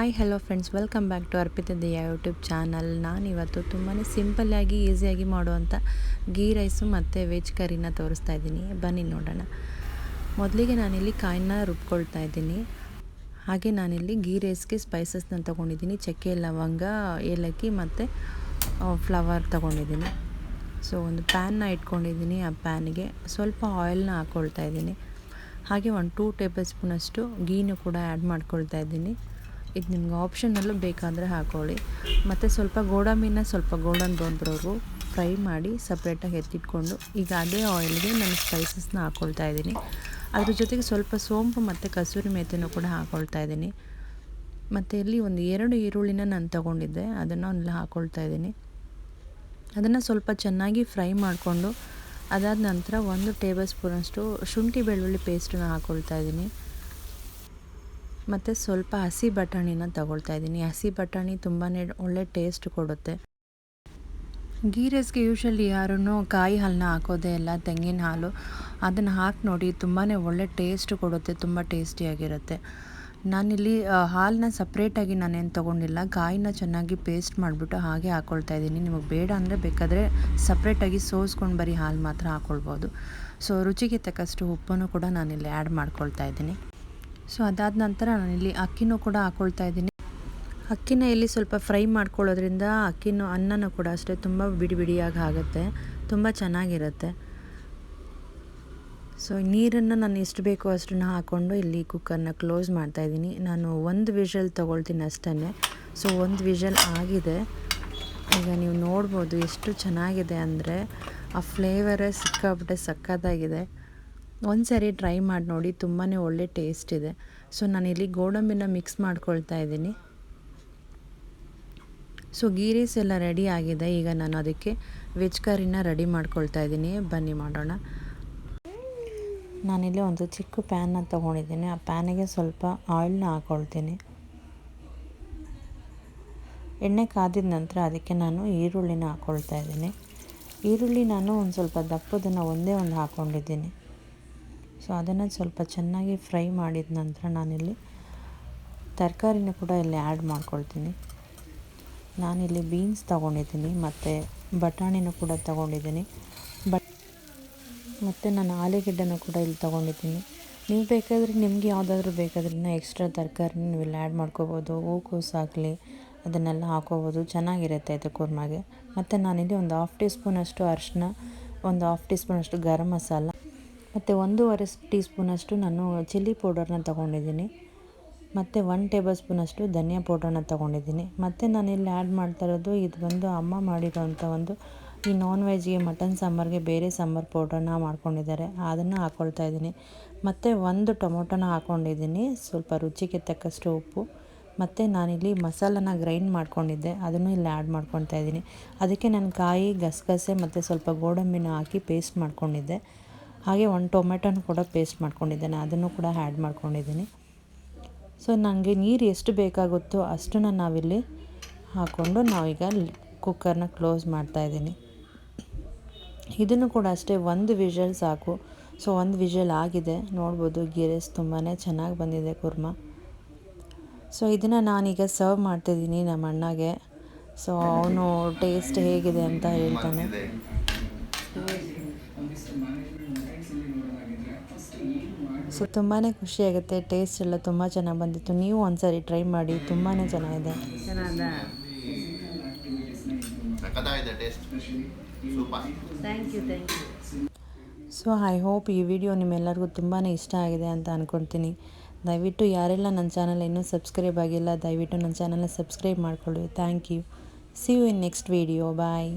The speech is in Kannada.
Hi hello friends welcome back to Arpita Diya YouTube channel ನಾನಿವತ್ತು ತುಂಬಾ ಸಿಂಪಲ್ಲಾಗಿ ಈಸಿಯಾಗಿ ಮಾಡುವಂಥ ಗೀ ರೈಸು ಮತ್ತು ವೆಜ್ ಕರಿನ ತೋರಿಸ್ತಾ ಇದ್ದೀನಿ. ಬನ್ನಿ ನೋಡೋಣ. ಮೊದಲಿಗೆ ನಾನಿಲ್ಲಿ ಕಾಯಿನ ರುಬ್ಕೊಳ್ತಾ ಇದ್ದೀನಿ. ಹಾಗೆ ನಾನಿಲ್ಲಿ ಗೀ ರೈಸ್ಗೆ ಸ್ಪೈಸಸ್ನ ತೊಗೊಂಡಿದ್ದೀನಿ. ಚಕ್ಕೆ, ಲವಂಗ, ಏಲಕ್ಕಿ ಮತ್ತು ಫ್ಲವರ್ ತೊಗೊಂಡಿದ್ದೀನಿ. ಸೊ ಒಂದು ಪ್ಯಾನ್ನ ಇಟ್ಕೊಂಡಿದ್ದೀನಿ ಆ ಪ್ಯಾನಿಗೆ ಸ್ವಲ್ಪ ಆಯಿಲ್ನ ಹಾಕ್ಕೊಳ್ತಾ ಇದ್ದೀನಿ. ಹಾಗೆ ಒಂದು ಟೂ ಟೇಬಲ್ ಸ್ಪೂನಷ್ಟು ಗೀನು ಕೂಡ ಆ್ಯಡ್ ಮಾಡ್ಕೊಳ್ತಾ ಇದ್ದೀನಿ. ಇದು ನಿಮ್ಗೆ ಆಪ್ಷನಲ್ಲೂ ಬೇಕಾದರೆ ಹಾಕೊಳ್ಳಿ. ಮತ್ತು ಸ್ವಲ್ಪ ಗೋಡಂಬಿನ ಸ್ವಲ್ಪ ಗೋಲ್ಡನ್ ಬರೋರು ಫ್ರೈ ಮಾಡಿ ಸಪ್ರೇಟಾಗಿ ಎತ್ತಿಟ್ಕೊಂಡು ಈಗ ಅದೇ ಆಯಿಲ್ಗೆ ನಾನು ಸ್ಪೈಸಸ್ನ ಹಾಕ್ಕೊಳ್ತಾ ಇದ್ದೀನಿ. ಅದ್ರ ಜೊತೆಗೆ ಸ್ವಲ್ಪ ಸೋಂಪು ಮತ್ತು ಕಸೂರಿ ಮೇಥಿನೂ ಕೂಡ ಹಾಕ್ಕೊಳ್ತಾ ಇದ್ದೀನಿ. ಮತ್ತು ಇಲ್ಲಿ ಒಂದು ಎರಡು ಈರುಳ್ಳಿನ ನಾನು ತಗೊಂಡಿದ್ದೆ, ಅದನ್ನು ಅಲ್ಲಿ ಹಾಕ್ಕೊಳ್ತಾ ಇದ್ದೀನಿ. ಅದನ್ನು ಸ್ವಲ್ಪ ಚೆನ್ನಾಗಿ ಫ್ರೈ ಮಾಡಿಕೊಂಡು ಅದಾದ ನಂತರ ಒಂದು ಟೇಬಲ್ ಸ್ಪೂನಷ್ಟು ಶುಂಠಿ ಬೆಳ್ಳುಳ್ಳಿ ಪೇಸ್ಟನ್ನು ಹಾಕ್ಕೊಳ್ತಾ ಇದ್ದೀನಿ. ಮತ್ತು ಸ್ವಲ್ಪ ಹಸಿ ಬಟಾಣಿನ ತಗೊಳ್ತಾ ಇದ್ದೀನಿ. ಹಸಿ ಬಟಾಣಿ ತುಂಬಾ ಒಳ್ಳೆ ಟೇಸ್ಟ್ ಕೊಡುತ್ತೆ. ಗೀ ರೈಸ್ಗೆ ಯೂಶಲಿ ಯಾರೂ ಕಾಯಿ ಹಾಲನ್ನ ಹಾಕೋದೇ ಇಲ್ಲ, ತೆಂಗಿನ ಹಾಲು. ಅದನ್ನು ಹಾಕಿ ನೋಡಿ ತುಂಬಾ ಒಳ್ಳೆ ಟೇಸ್ಟ್ ಕೊಡುತ್ತೆ, ತುಂಬ ಟೇಸ್ಟಿಯಾಗಿರುತ್ತೆ ನಾನಿಲ್ಲಿ ಹಾಲನ್ನ ಸಪ್ರೇಟಾಗಿ ನಾನೇನು ತೊಗೊಂಡಿಲ್ಲ. ಕಾಯಿನ ಚೆನ್ನಾಗಿ ಪೇಸ್ಟ್ ಮಾಡಿಬಿಟ್ಟು ಹಾಗೆ ಹಾಕ್ಕೊಳ್ತಾ ಇದ್ದೀನಿ. ನಿಮಗೆ ಬೇಡ ಅಂದರೆ ಬೇಕಾದರೆ ಸಪ್ರೇಟಾಗಿ ಸೋಸ್ಕೊಂಡು ಬರೀ ಹಾಲು ಮಾತ್ರ ಹಾಕ್ಕೊಳ್ಬೋದು ಸೊ ರುಚಿಗೆ ತಕ್ಕಷ್ಟು ಉಪ್ಪನ್ನು ಕೂಡ ನಾನಿಲ್ಲಿ ಆ್ಯಡ್ ಮಾಡ್ಕೊಳ್ತಾ ಇದ್ದೀನಿ. ಸೊ ಅದಾದ ನಂತರ ನಾನಿಲ್ಲಿ ಅಕ್ಕಿನೂ ಕೂಡ ಹಾಕ್ಕೊಳ್ತಾ ಇದ್ದೀನಿ. ಅಕ್ಕಿನ ಇಲ್ಲಿ ಸ್ವಲ್ಪ ಫ್ರೈ ಮಾಡ್ಕೊಳ್ಳೋದ್ರಿಂದ ಅಕ್ಕಿನ ಅನ್ನನೂ ಕೂಡ ಅಷ್ಟೇ ತುಂಬ ಬಿಡಿ ಬಿಡಿಯಾಗಿ ಆಗುತ್ತೆ, ತುಂಬ ಚೆನ್ನಾಗಿರುತ್ತೆ. ಸೊ ನೀರನ್ನು ನಾನು ಎಷ್ಟು ಬೇಕೋ ಅಷ್ಟನ್ನು ಹಾಕ್ಕೊಂಡು ಇಲ್ಲಿ ಕುಕ್ಕರ್ನ ಕ್ಲೋಸ್ ಮಾಡ್ತಾಯಿದ್ದೀನಿ ನಾನು ಒಂದು ವಿಷಲ್ ತೊಗೊಳ್ತೀನಿ ಅಷ್ಟೇ ಸೊ ಒಂದು ವಿಷಲ್ ಆಗಿದೆ. ಈಗ ನೀವು ನೋಡ್ಬೋದು ಎಷ್ಟು ಚೆನ್ನಾಗಿದೆ ಅಂದರೆ ಆ ಫ್ಲೇವರೇ ಸಿಕ್ಕಾಬಿಟ್ಟೆ, ಸಕ್ಕತ್ತಾಗಿದೆ. ಒಂದು ಸಾರಿ ಟ್ರೈ ಮಾಡಿ ನೋಡಿ ತುಂಬಾ ಒಳ್ಳೆ ಟೇಸ್ಟ್ ಇದೆ. ಸೊ ನಾನಿಲ್ಲಿ ಗೋಡಂಬಿನ ಮಿಕ್ಸ್ ಮಾಡ್ಕೊಳ್ತಾ ಇದ್ದೀನಿ. ಸೊ ಗೀರೀಸ್ ಎಲ್ಲ ರೆಡಿ ಆಗಿದೆ. ಈಗ ನಾನು ಅದಕ್ಕೆ ವೆಜ್ ಕರಿನ ರೆಡಿ ಮಾಡ್ಕೊಳ್ತಾ ಇದ್ದೀನಿ. ಬನ್ನಿ ಮಾಡೋಣ. ನಾನಿಲ್ಲಿ ಒಂದು ಚಿಕ್ಕ ಪ್ಯಾನ್ನ ತೊಗೊಂಡಿದ್ದೀನಿ. ಆ ಪ್ಯಾನಿಗೆ ಸ್ವಲ್ಪ ಆಯಿಲ್ನ ಹಾಕ್ಕೊಳ್ತೀನಿ ಎಣ್ಣೆ ಕಾದಿದ ನಂತರ ಅದಕ್ಕೆ ನಾನು ಈರುಳ್ಳಿನ ಹಾಕ್ಕೊಳ್ತಾ ಇದ್ದೀನಿ. ಈರುಳ್ಳಿ ನಾನು ಒಂದು ಸ್ವಲ್ಪ ದಪ್ಪದನ್ನು ಒಂದೇ ಒಂದು ಹಾಕ್ಕೊಂಡಿದ್ದೀನಿ ಸೊ ಅದನ್ನು ಸ್ವಲ್ಪ ಚೆನ್ನಾಗಿ ಫ್ರೈ ಮಾಡಿದ ನಂತರ ನಾನಿಲ್ಲಿ ತರಕಾರಿನ ಕೂಡ ಇಲ್ಲಿ ಆ್ಯಡ್ ಮಾಡ್ಕೊಳ್ತೀನಿ. ನಾನಿಲ್ಲಿ ಬೀನ್ಸ್ ತೊಗೊಂಡಿದ್ದೀನಿ ಮತ್ತು ಬಟಾಣಿನೂ ಕೂಡ ತೊಗೊಂಡಿದ್ದೀನಿ. ಬಟ್ ಮತ್ತು ನಾನು ಆಲೂಗೆಡ್ಡೆನೂ ಕೂಡ ಇಲ್ಲಿ ತೊಗೊಂಡಿದ್ದೀನಿ. ನೀವು ಬೇಕಾದರೆ ನಿಮಗೆ ಯಾವುದಾದ್ರೂ ಬೇಕಾದ್ರೆ ಎಕ್ಸ್ಟ್ರಾ ತರಕಾರಿನ ನೀವು ಇಲ್ಲಿ ಆ್ಯಡ್ ಮಾಡ್ಕೋಬೋದು. ಹೂಕೋಸು ಆಗಲಿ ಅದನ್ನೆಲ್ಲ ಹಾಕೋಬೋದು. ಚೆನ್ನಾಗಿರುತ್ತೆ ಇದು ಕುರ್ಮಾಗೆ. ಮತ್ತು ನಾನಿಲ್ಲಿ ಒಂದು ಹಾಫ್ ಟೀ ಸ್ಪೂನಷ್ಟು ಅರಿಶಿನ, ಒಂದು ಹಾಫ್ ಟೀ ಸ್ಪೂನಷ್ಟು ಗರಂ ಮಸಾಲ ಮತ್ತು ಒಂದೂವರೆ ಟೀ ಸ್ಪೂನಷ್ಟು ನಾನು ಚಿಲ್ಲಿ ಪೌಡರ್ನ ತೊಗೊಂಡಿದ್ದೀನಿ. ಮತ್ತು ಒನ್ ಟೇಬಲ್ ಸ್ಪೂನಷ್ಟು ಧನಿಯಾ ಪೌಡರ್ನ ತೊಗೊಂಡಿದ್ದೀನಿ. ಮತ್ತು ನಾನಿಲ್ಲಿ ಆ್ಯಡ್ ಮಾಡ್ತಾ ಇರೋದು ಇದು ಬಂದು ಅಮ್ಮ ಮಾಡಿರೋಂಥ ಒಂದು ಈ ನಾನ್ ವೆಜ್ಗೆ ಮಟನ್ ಸಾಂಬಾರಿಗೆ ಬೇರೆ ಸಾಂಬಾರು ಪೌಡ್ರನ್ನ ಮಾಡ್ಕೊಂಡಿದ್ದಾರೆ. ಅದನ್ನು ಹಾಕ್ಕೊಳ್ತಾ ಇದ್ದೀನಿ. ಮತ್ತು ಒಂದು ಟೊಮೊಟೊನ ಹಾಕ್ಕೊಂಡಿದ್ದೀನಿ ಸ್ವಲ್ಪ ರುಚಿಗೆ ತಕ್ಕಷ್ಟು ಉಪ್ಪು. ಮತ್ತು ನಾನಿಲ್ಲಿ ಮಸಾಲನ ಗ್ರೈಂಡ್ ಮಾಡ್ಕೊಂಡಿದ್ದೆ. ಅದನ್ನು ಇಲ್ಲಿ ಆ್ಯಡ್ ಮಾಡ್ಕೊತಾ ಇದ್ದೀನಿ. ಅದಕ್ಕೆ ನಾನು ಕಾಯಿ, ಗಸಗಸೆ ಮತ್ತು ಸ್ವಲ್ಪ ಗೋಡಂಬಿನ ಹಾಕಿ ಪೇಸ್ಟ್ ಮಾಡ್ಕೊಂಡಿದ್ದೆ. ಹಾಗೆ ಒಂದು ಟೊಮೆಟೊನ ಕೂಡ ಪೇಸ್ಟ್ ಮಾಡ್ಕೊಂಡಿದ್ದೇನೆ, ಅದನ್ನು ಕೂಡ ಆ್ಯಡ್ ಮಾಡ್ಕೊಂಡಿದ್ದೀನಿ. ಸೊ ನನಗೆ ನೀರು ಎಷ್ಟು ಬೇಕಾಗುತ್ತೋ ಅಷ್ಟನ್ನು ನಾವಿಲ್ಲಿ ಹಾಕ್ಕೊಂಡು ನಾವೀಗ ಕುಕ್ಕರ್ನ ಕ್ಲೋಸ್ ಮಾಡ್ತಾಯಿದ್ದೀನಿ ಇದನ್ನು ಕೂಡ ಅಷ್ಟೇ ಒಂದು ವಿಷಲ್ ಸಾಕು. ಸೊ ಒಂದು ವಿಷಲ್ ಆಗಿದೆ, ನೋಡ್ಬೋದು ಗೀರೆಸ್ ತುಂಬಾ ಚೆನ್ನಾಗಿ ಬಂದಿದೆ ಕುರ್ಮಾ. ಸೊ ಇದನ್ನು ನಾನೀಗ ಸರ್ವ್ ಮಾಡ್ತಿದ್ದೀನಿ ನಮ್ಮ ಅಣ್ಣಗೆ. ಸೊ ಅವನು ಟೇಸ್ಟ್ ಹೇಗಿದೆ ಅಂತ ಹೇಳ್ತಾನೆ. ಸೊ ತುಂಬಾ ಖುಷಿಯಾಗುತ್ತೆ ಟೇಸ್ಟ್ ಎಲ್ಲ ತುಂಬ ಚೆನ್ನಾಗಿ ಬಂದಿತ್ತು. ನೀವು ಒಂದ್ಸರಿ ಟ್ರೈ ಮಾಡಿ ತುಂಬಾ ಚೆನ್ನಾಗಿದೆ. Thank you thank you so I hope ಈ ವಿಡಿಯೋ ನಿಮ್ಮೆಲ್ಲರಿಗೂ ತುಂಬಾ ಇಷ್ಟ ಆಗಿದೆ ಅಂತ ಅಂದ್ಕೊಳ್ತೀನಿ ದಯವಿಟ್ಟು ಯಾರೆಲ್ಲ ನನ್ನ ಚಾನಲ್ ಇನ್ನೂ ಸಬ್ಸ್ಕ್ರೈಬ್ ಆಗಿಲ್ಲ ದಯವಿಟ್ಟು ನನ್ನ ಚಾನಲ್ನ ಸಬ್ಸ್ಕ್ರೈಬ್ ಮಾಡ್ಕೊಳ್ಳಿ. Thank you see you in next video bye